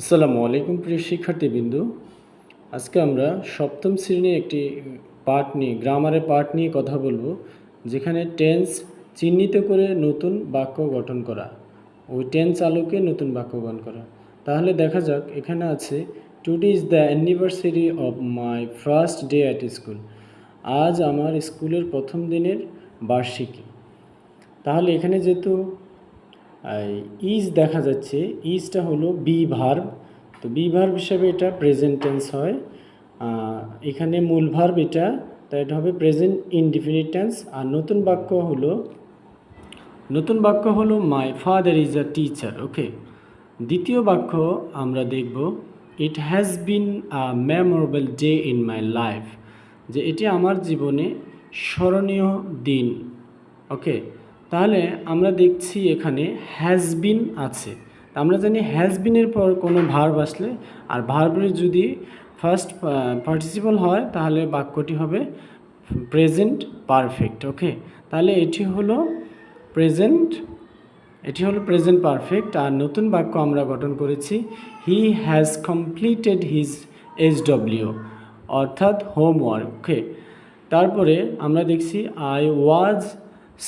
আসসালামু আলাইকুম প্রিয় শিক্ষার্থীবৃন্দু। আজকে আমরা সপ্তম শ্রেণির একটি পার্ট নিয়ে, গ্রামারের পার্ট নিয়ে কথা বলব, যেখানে টেন্স চিহ্নিত করে নতুন বাক্য গঠন করা, ওই টেন্স আলোকে নতুন বাক্য গঠন করা। তাহলে দেখা যাক, এখানে আছে today is the anniversary of my first day at school আজ আমার স্কুলের প্রথম দিনের বার্ষিকী। তাহলে এখানে যেহেতু ইজ দেখা যাচ্ছে ইজটা হলো বি ভার্ব তো বি ভার্ব হিসাবে এটা প্রেজেন্ট টেন্স হয় এখানে মূল ভার্ব এটা, তাই এটা হবে প্রেজেন্ট ইনডিফিনিট টেন্স আর নতুন বাক্য হলো, নতুন বাক্য হলো my father is a teacher okay দ্বিতীয় বাক্য আমরা দেখব it has been a memorable day in my life যে এটি আমার জীবনে স্মরণীয় দিন ওকে তাহলে আমরা দেখছি এখানে হ্যাজ বিন আছে। আমরা জানি হ্যাজ বিনের পর কোনো ভার্ব আসলে, আর ভার্বের যদি ফার্স্ট পার্টিসিপল হয়, তাহলে বাক্যটি হবে প্রেজেন্ট পারফেক্ট ওকে তাহলে এটি হলো প্রেজেন্ট এটি হলো প্রেজেন্ট পারফেক্ট আর নতুন বাক্য আমরা গঠন করেছি he has completed his S W অর্থাৎ হোমওয়ার্ক ওকে তারপরে আমরা দেখছি I was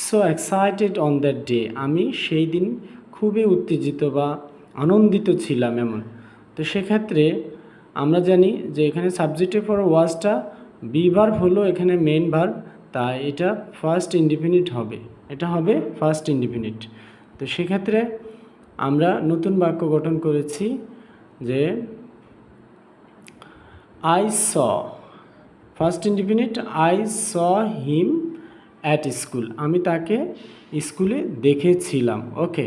so excited on that day আমি সেই দিন খুবই উত্তেজিত বা আনন্দিত ছিলাম এমন। তো সেক্ষেত্রে আমরা জানি যে এখানে সাবজেক্টের পর ওয়াজটা বি ভার্ব হলো এখানে মেন ভার্ব তাই এটা ফার্স্ট ইন্ডিপেন্ডেন্ট হবে। এটা হবে ফার্স্ট ইন্ডিপেন্ডেন্ট তো সেক্ষেত্রে আমরা নতুন বাক্য গঠন করেছি যে I saw first independent I saw him at school আমি তাকে স্কুলে দেখেছিলাম ওকে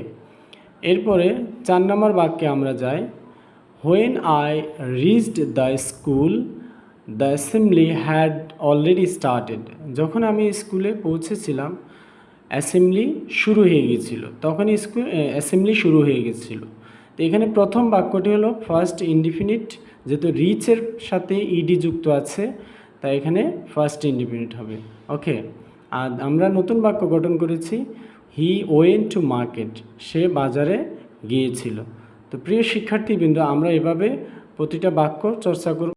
এরপরে চার নম্বর বাক্যে আমরা যাই। When I reached the school the assembly had already started যখন আমি স্কুলে পৌঁছেছিলাম অ্যাসেম্বলি শুরু হয়ে গেছিল। তখন স্কুল অ্যাসেম্বলি শুরু হয়ে গেছিল। তো এখানে প্রথম বাক্যটি হলো ফার্স্ট ইনডিফিনিট যেহেতু রিচের সাথে ইডি যুক্ত আছে, তাই এখানে ফার্স্ট ইনডিফিনিট হবে ওকে আর আমরা নতুন বাক্য গঠন করেছি হি ওয়েন টু মার্কেট সে বাজারে গিয়েছিল। তো প্রিয় শিক্ষার্থীবৃন্দ, আমরা এভাবে প্রতিটা বাক্য চর্চা করব।